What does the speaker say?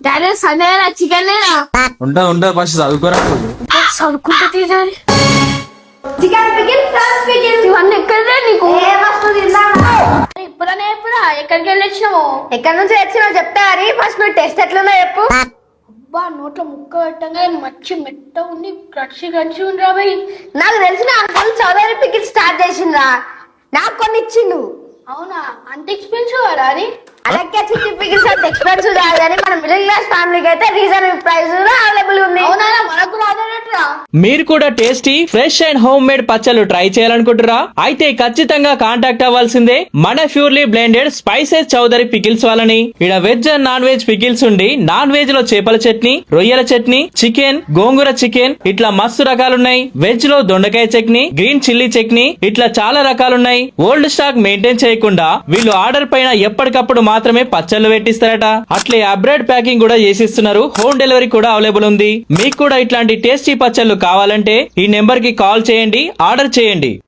Daddy Sunday chicken లేదా? ఉంటా ఉంటా ఫస్ట్ చదువుకోరా. చదువుకుంటే తీసారి చికెన్ పికిల్ ఫ్రాన్స్ పికిల్. ఇవన్నీ ఎక్కడే నీకు? ఏ వస్తువు తిన్నావా? ఇప్పుడనే ఎప్పుడా? ఎక్కడికి వెళ్ళి వచ్చినావు ఎక్కడి నుంచి వచ్చినా చెప్తా అని ఫస్ట్ మీరు టెస్ట్ ఎట్లుందో చెప్పు. అబ్బా నోట్లో ముక్క పెట్టంగా మంచి మెత్త ఉండి కడిచి కడిచి ఉండరా భయ్ నాకు తెలిసిన అంకుల్ చౌదరి పికిల్ స్టార్ట్ చేసిండ్రా నాకు కొన్ని ఇచ్చిండు. అవునా? అంత ఎక్స్పెన్సివ్ కదా అది? అలాగే చికెన్ పికిల్స్ అంత ఎక్స్పెన్సివ్ కాదు కానీ మన మిడిల్ క్లాస్ ఫ్యామిలీకి అయితే రీజనబుల్ ప్రైస్ అవైలబుల్ ఉంది అవునా మనకు రాదనట్రా మీరు కూడా tasty fresh and home made పచ్చళ్ళు ట్రై చేయాలనుకుంటురా? అయితే ఖచ్చితంగా కాంటాక్ట్ అవ్వాల్సిందే మన purely blended spices Chowdary pickles వాళ్ళని. ఇక్కడ veg and non veg pickles ఉండి నాన్ వెజ్లో చేపల చట్నీ రొయ్యల చట్నీ చికెన్ గోంగూర చికెన్ ఇట్లా మస్తు రకాలున్నాయి. వెజ్లో దొండకాయ చట్నీ గ్రీన్ చిల్లీ చట్నీ ఇట్లా చాలా రకాలున్నాయి. ఓల్డ్ స్టాక్ మెయింటైన్ చేయకుండా వీళ్ళు ఆర్డర్ పైన ఎప్పటికప్పుడు మాత్రమే పచ్చళ్ళు పెట్టిస్తారట. అట్లే అబ్రాడ్ ప్యాకింగ్ కూడా చేసిస్తున్నారు. హోమ్ డెలివరీ కూడా అవైలబుల్ ఉంది. మీకు కూడా ఇట్లాంటి టేస్టీ పచ్చళ్ళు కావాలంటే ఈ నెంబర్కి కాల్ చేయండి ఆర్డర్ చేయండి.